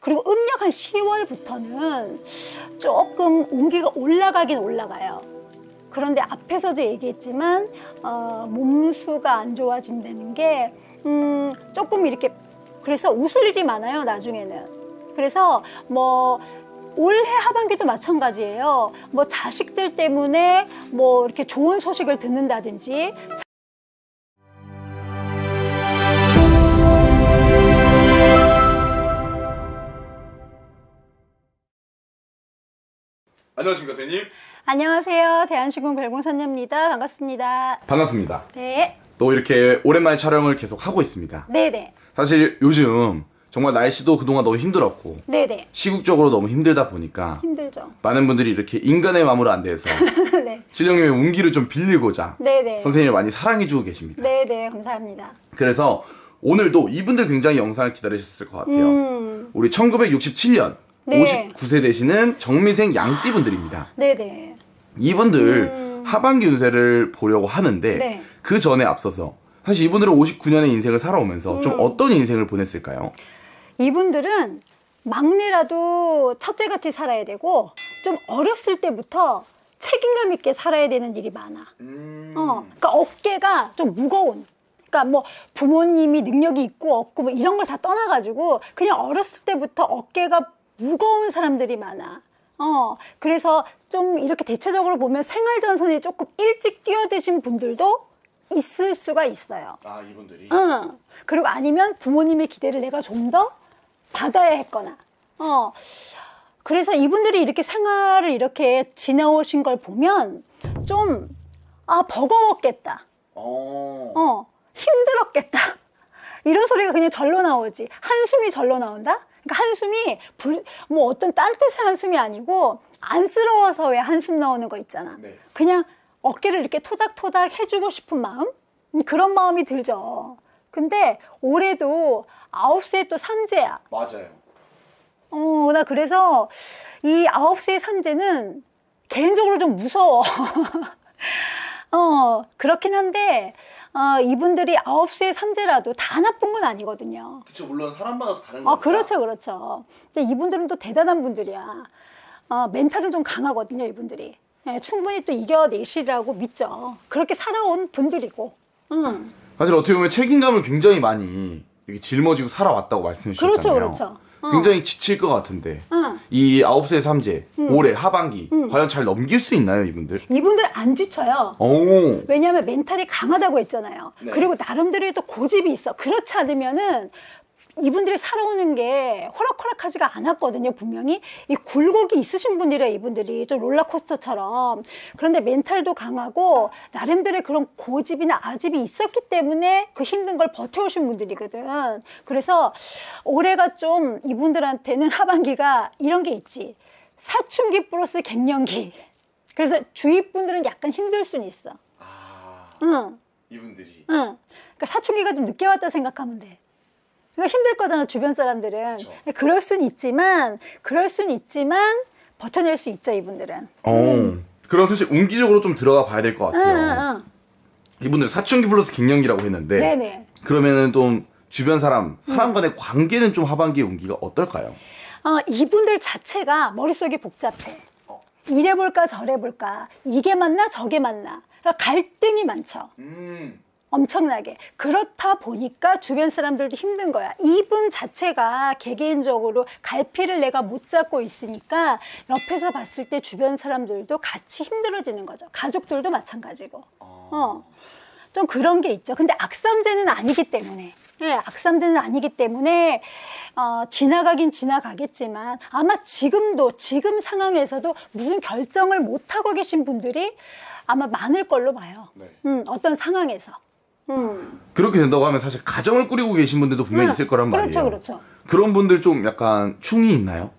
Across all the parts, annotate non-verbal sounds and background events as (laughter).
그리고 음력 한 10월부터는 조금 운기가 올라가긴 올라가요. 그런데 앞에서도 얘기했지만 어, 몸수가 안 좋아진다는 게 음, 조금 이렇게 그래서 웃을 일이 많아요 나중에는. 그래서 뭐 올해 하반기도 마찬가지예요. 뭐 자식들 때문에 뭐 이렇게 좋은 소식을 듣는다든지 안녕하십니까 선생님 안녕하세요. 대한시공 별공선녀입니다. 반갑습니다. 반갑습니다 네. 또 이렇게 오랜만에 촬영을 계속 하고 있습니다 네네. 사실 요즘 정말 날씨도 그동안 너무 힘들었고 네네. 시국적으로 너무 힘들다 보니까 힘들죠. 많은 분들이 이렇게 인간의 마음으로 안 돼서 (laughs) 네. 신령님의 운기를 좀 빌리고자 네네. 선생님을 많이 사랑해주고 계십니다 네네. 감사합니다. 그래서 오늘도 이분들 굉장히 영상을 기다리셨을 것 같아요 음. 우리 1967년 네. 59세 되시는 정미생 양띠분들입니다 네네. 이분들 음. 하반기 운세를 보려고 하는데 네. 그 전에 앞서서 사실 이분들은 59년의 인생을 살아오면서 좀 음. 어떤 인생을 보냈을까요? 이분들은 막내라도 첫째같이 살아야 되고 좀 어렸을 때부터 책임감 있게 살아야 되는 일이 많아. 어, 그러니까 어깨가 좀 무거운. 그러니까 뭐 부모님이 능력이 있고 없고 뭐 이런 걸 다 떠나가지고 그냥 어렸을 때부터 어깨가 무거운 사람들이 많아. 어, 그래서 좀 이렇게 대체적으로 보면 생활전선에 조금 일찍 뛰어드신 분들도 있을 수가 있어요. 아 이분들이 응. 그리고 아니면 부모님의 기대를 내가 좀 더 받아야 했거나. 어. 그래서 이분들이 이렇게 생활을 이렇게 지내오신 걸 보면 좀, 아, 버거웠겠다. 어... 어, 힘들었겠다. 이런 소리가 그냥 절로 나오지. 한숨이 절로 나온다? 그러니까 한숨이 불, 뭐 어떤 딴 뜻의 한숨이 아니고 안쓰러워서 왜 한숨 나오는 거 있잖아. 네. 그냥 어깨를 이렇게 토닥토닥 해주고 싶은 마음? 그런 마음이 들죠. 근데 올해도 아홉 세또 삼재야. 맞아요 어, 나 그래서 이 아홉 세의 삼재는 개인적으로 좀 무서워. (laughs) 어, 그렇긴 한데, 어, 이분들이 아홉 세의 삼재라도 다 나쁜 건 아니거든요. 그쵸 물론 사람마다 다른 아, 그렇죠, 그렇죠. 근데 이분들은 또 대단한 분들이야. 어, 멘탈은 좀 강하거든요, 이분들이. 예, 충분히 또 이겨내시라고 믿죠. 그렇게 살아온 분들이고. 응. 사실 어떻게 보면 책임감을 굉장히 많이 이렇게 짊어지고 살아왔다고 말씀해 그렇죠, 주셨잖아요 그렇죠. 어. 굉장히 지칠 것 같은데 응. 이 아홉 세 삼재 음. 올해 하반기 과연 잘 넘길 수 있나요 이분들? 이분들 안 지쳐요. 오 왜냐하면 멘탈이 강하다고 했잖아요. 네. 그리고 나름대로의 또 고집이 있어. 그렇지 않으면은 이분들이 살아오는 게 호락호락하지가 않았거든요, 분명히. 이 굴곡이 있으신 분들이에요, 이분들이. 좀 롤러코스터처럼. 그런데 멘탈도 강하고, 나름대로의 그런 고집이나 아집이 있었기 때문에 그 힘든 걸 버텨오신 분들이거든. 그래서 올해가 좀 이분들한테는 하반기가 이런 게 있지. 사춘기 플러스 갱년기. 그래서 주위 분들은 약간 힘들 수는 있어. 아 응, 이분들이 응. 그러니까 사춘기가 좀 늦게 왔다 생각하면 돼. 그러니까 힘들 거잖아 주변 사람들은. 그쵸. 그럴 순 있지만, 그럴 순 있지만 버텨낼 수 있죠 이분들은. 어 그럼 사실 운기적으로 좀 들어가 봐야 될 것 응, 같아요 응, 응. 이분들 사춘기 플러스 갱년기라고 했는데 네네. 그러면은 좀 주변 사람 사람 간의 관계는 좀 하반기 운기가 어떨까요? 어, 이분들 자체가 머릿속이 복잡해. 어. 이래 볼까 저래 볼까 이게 맞나 저게 맞나 그러니까 갈등이 많죠. 음 엄청나게. 그렇다 보니까 주변 사람들도 힘든 거야. 이분 자체가 개개인적으로 갈피를 내가 못 잡고 있으니까 옆에서 봤을 때 주변 사람들도 같이 힘들어지는 거죠. 가족들도 마찬가지고. 어. 좀 그런 게 있죠. 근데 악삼제는 아니기 때문에. 예, 악삼제는 아니기 때문에 어, 지나가긴 지나가겠지만 아마 지금도 지금 상황에서도 무슨 결정을 못 하고 계신 분들이 아마 많을 걸로 봐요. 네. 음, 어떤 상황에서. 음. 그렇게 된다고 하면 사실 가정을 꾸리고 계신 분들도 분명히 응, 있을 거란 말이에요. 그렇죠, 그렇죠. 그런 분들 좀 약간 충이 있나요?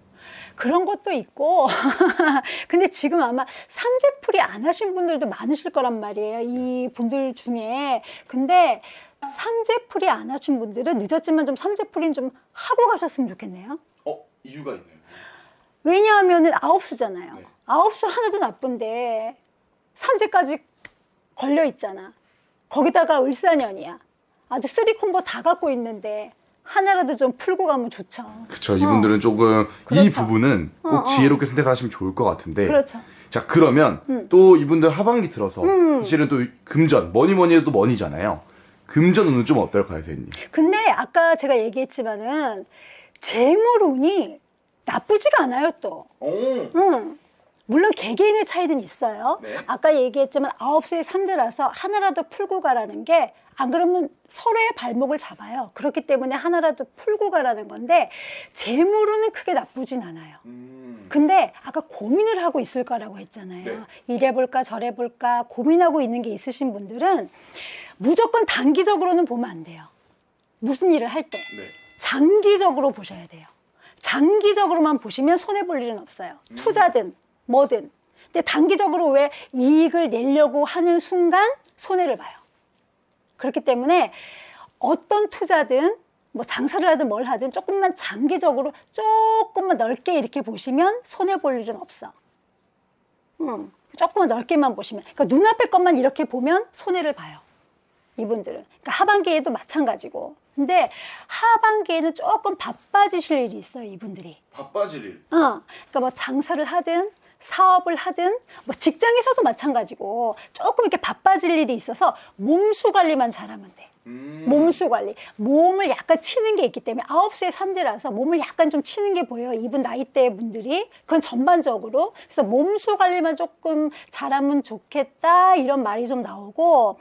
그런 것도 있고, (laughs) 근데 지금 아마 삼재풀이 안 하신 분들도 많으실 거란 말이에요. 이 분들 중에. 근데 삼재풀이 안 하신 분들은 늦었지만 좀 삼재풀이는 좀 하고 가셨으면 좋겠네요. 어 이유가 있나요? 왜냐하면은 아홉 수잖아요. 네. 아홉 수 하나도 나쁜데 삼재까지 걸려 있잖아. 거기다가 을사년이야. 아주 쓰리 콤보 다 갖고 있는데 하나라도 좀 풀고 가면 좋죠. 그쵸. 이분들은 조금 이 어. 그렇죠. 부분은 꼭 어, 어. 지혜롭게 선택하시면 좋을 것 같은데. 그렇죠. 자, 그러면 음. 또 이분들 하반기 들어서 음. 사실은 또 금전, 뭐니 뭐니 해도 머니잖아요. 금전 운은 좀 어떨까요, 선생님? 근데 아까 제가 얘기했지만은 재물 운이 나쁘지가 않아요 또. 오. 음. 물론 개개인의 차이는 있어요. 네. 아까 얘기했지만 아홉 수의 삼재라서 하나라도 풀고 가라는 게 안 그러면 서로의 발목을 잡아요. 그렇기 때문에 하나라도 풀고 가라는 건데 재물은 크게 나쁘진 않아요. 음. 근데 아까 고민을 하고 있을 거라고 했잖아요. 네. 이래 볼까 저래 볼까 고민하고 있는 게 있으신 분들은 무조건 단기적으로는 보면 안 돼요. 무슨 일을 할 때. 네. 장기적으로 보셔야 돼요. 장기적으로만 보시면 손해 볼 일은 없어요. 투자든 뭐든. 근데 단기적으로 왜 이익을 내려고 하는 순간 손해를 봐요. 그렇기 때문에 어떤 투자든 뭐 장사를 하든 뭘 하든 조금만 장기적으로 조금만 넓게 이렇게 보시면 손해 볼 일은 없어. 음, 조금만 넓게만 보시면. 그러니까 눈앞에 것만 이렇게 보면 손해를 봐요. 이분들은. 그러니까 하반기에도 마찬가지고. 근데 하반기에는 조금 바빠지실 일이 있어요, 이분들이. 바빠질 일. 어, 그러니까 뭐 장사를 하든 사업을 하든 뭐 직장에서도 마찬가지고 조금 이렇게 바빠질 일이 있어서 몸수 관리만 잘하면 돼. 음. 몸수 관리. 몸을 약간 치는 게 있기 때문에 아홉 수의 삼재라서 몸을 약간 좀 치는 게 보여요. 이분 나이대 분들이. 그건 전반적으로. 그래서 몸수 관리만 조금 잘하면 좋겠다. 이런 말이 좀 나오고.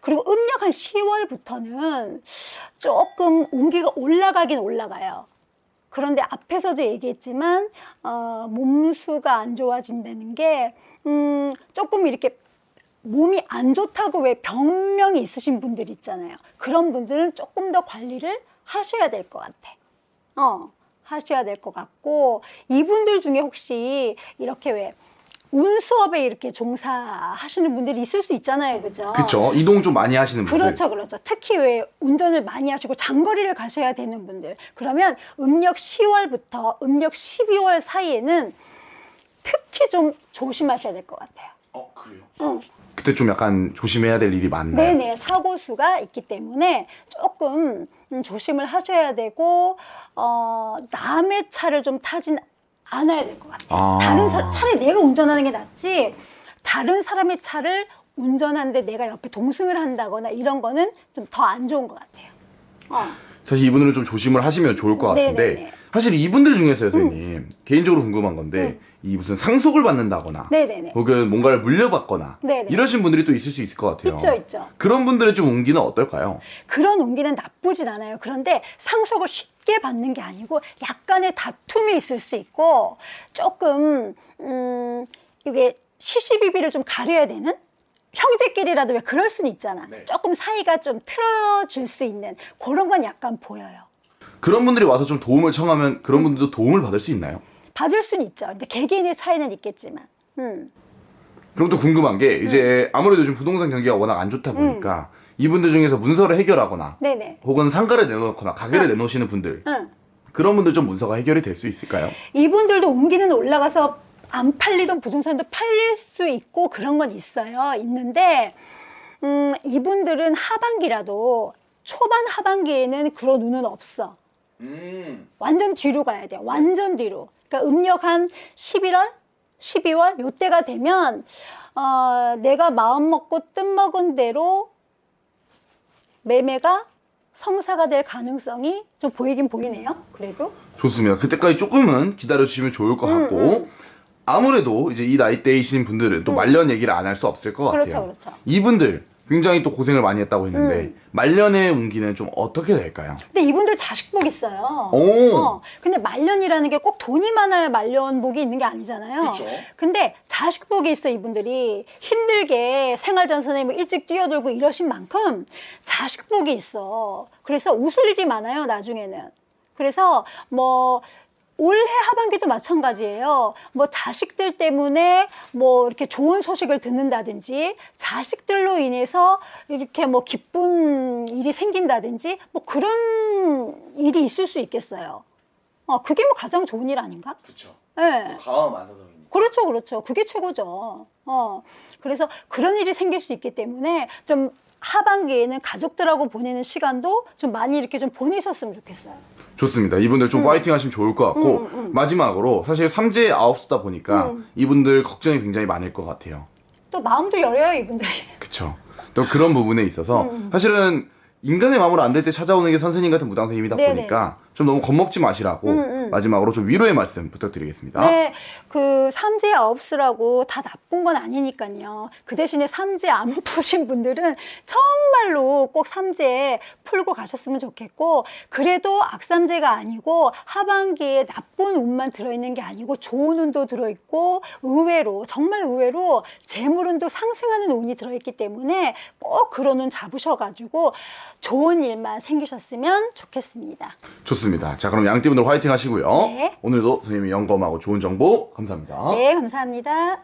그리고 음력 한 10월부터는 조금 운기가 올라가긴 올라가요. 그런데 앞에서도 얘기했지만 어, 몸수가 안 좋아진다는 게 음, 조금 이렇게 몸이 안 좋다고 왜 병명이 있으신 분들 있잖아요. 그런 분들은 조금 더 관리를 하셔야 될 것 같아. 어, 하셔야 될 것 같고 이분들 중에 혹시 이렇게 왜 운 수업에 이렇게 종사하시는 분들이 있을 수 있잖아요, 그죠? 그쵸. 이동 좀 많이 하시는 분들. 그렇죠, 그렇죠. 특히 왜 운전을 많이 하시고 장거리를 가셔야 되는 분들. 그러면 음력 10월부터 음력 12월 사이에는 특히 좀 조심하셔야 될 것 같아요. 어, 그래요? 응. 그때 좀 약간 조심해야 될 일이 많나요? 네네 사고 수가 있기 때문에 조금 음, 조심을 하셔야 되고 어, 남의 차를 좀 타진 않아야 될 것 같아요. 아. 다른 사람 차라리 내가 운전하는 게 낫지 다른 사람의 차를 운전하는데 내가 옆에 동승을 한다거나 이런 거는 좀 더 안 좋은 것 같아요. 어. 사실 이분들은 좀 조심을 하시면 좋을 것 같은데 네네네. 음. 사실 이분들 중에서요, 선생님 개인적으로 궁금한 건데 이 무슨 상속을 받는다거나 네네네. 혹은 뭔가를 물려받거나 네네. 이러신 분들이 또 있을 수 있을 것 같아요. 있죠, 있죠. 그런 분들의 좀 운기는 어떨까요? 그런 운기는 나쁘진 않아요. 그런데 상속을 쉽게 받는 게 아니고 약간의 다툼이 있을 수 있고 조금 음 이게 시시비비를 좀 가려야 되는 형제끼리라도 왜 그럴 수는 있잖아. 네. 조금 사이가 좀 틀어질 수 있는 그런 건 약간 보여요. 그런 분들이 와서 좀 도움을 청하면 그런 분들도 도움을 받을 수 있나요? 받을 수는 있죠. 이제 개개인의 차이는 있겠지만. 음. 그럼 또 궁금한 게 이제 아무래도 요즘 부동산 경기가 워낙 안 좋다 보니까 이분들 중에서 문서를 해결하거나 네네. 혹은 상가를 내놓거나 가게를 응. 내놓으시는 분들 응. 그런 분들 좀 문서가 해결이 될 수 있을까요? 이분들도 옮기는 올라가서 안 팔리던 부동산도 팔릴 수 있고 그런 건 있어요. 있는데 음, 이분들은 하반기라도 초반 하반기에는 그런 운은 없어. 음. 완전 뒤로 가야 돼. 완전 뒤로. 그러니까 음력 한 11월, 12월 요때가 되면 어, 내가 마음 먹고 뜻 먹은 대로 매매가 성사가 될 가능성이 좀 보이긴 보이네요. 그래도 좋습니다. 그때까지 조금은 기다려 주시면 좋을 것 음, 같고 아무래도 이제 이 나이대이신 분들은 또 말년 얘기를 안 할 수 없을 것 그렇죠, 같아요. 그렇죠. 이분들 굉장히 또 고생을 많이 했다고 했는데 음. 말년의 운기는 좀 어떻게 될까요? 근데 이분들 자식복 있어요. 오. 어, 근데 말년이라는 게 꼭 돈이 많아야 말년복이 있는 게 아니잖아요. 그쵸. 근데 자식복이 있어 이분들이 힘들게 생활 전선에 뭐 일찍 뛰어들고 이러신 만큼 자식복이 있어. 그래서 웃을 일이 많아요 나중에는. 그래서 뭐 올해 하반기도 마찬가지예요. 뭐 자식들 때문에 뭐 이렇게 좋은 소식을 듣는다든지 자식들로 인해서 이렇게 뭐 기쁜 일이 생긴다든지 뭐 그런 일이 있을 수 있겠어요. 어, 그게 뭐 가장 좋은 일 아닌가? 그렇죠. 예. 가와 만사성이니까. 그렇죠, 그렇죠. 그게 최고죠. 어. 그래서 그런 일이 생길 수 있기 때문에 좀 하반기에는 가족들하고 보내는 시간도 좀 많이 이렇게 좀 보내셨으면 좋겠어요. 좋습니다. 이분들 좀 화이팅 하시면 좋을 것 같고 음, 마지막으로 사실 삼재 아홉수다 보니까 음. 이분들 걱정이 굉장히 많을 것 같아요. 또 마음도 열려요, 이분들이. 그쵸. 또 그런 부분에 있어서 음, 사실은 인간의 마음으로 안 될 때 찾아오는 게 선생님 같은 무당 선생님이다 네네. 보니까 좀 너무 겁먹지 마시라고 음, 음. 마지막으로 좀 위로의 말씀 부탁드리겠습니다. 네, 그 삼재 아홉수라고 다 나쁜 건 아니니까요. 그 대신에 삼재 안 (laughs) 푸신 분들은 정말로 꼭 삼재 풀고 가셨으면 좋겠고, 그래도 악삼재가 아니고 하반기에 나쁜 운만 들어있는 게 아니고 좋은 운도 들어있고, 의외로, 정말 의외로 재물운도 상승하는 운이 들어있기 때문에 꼭 그런 운 잡으셔가지고 좋은 일만 생기셨으면 좋겠습니다. 좋습니다. 자, 그럼 양띠분들 화이팅 하시고요. 네. 오늘도 선생님이 영검하고 좋은 정보 감사합니다. 네, 감사합니다.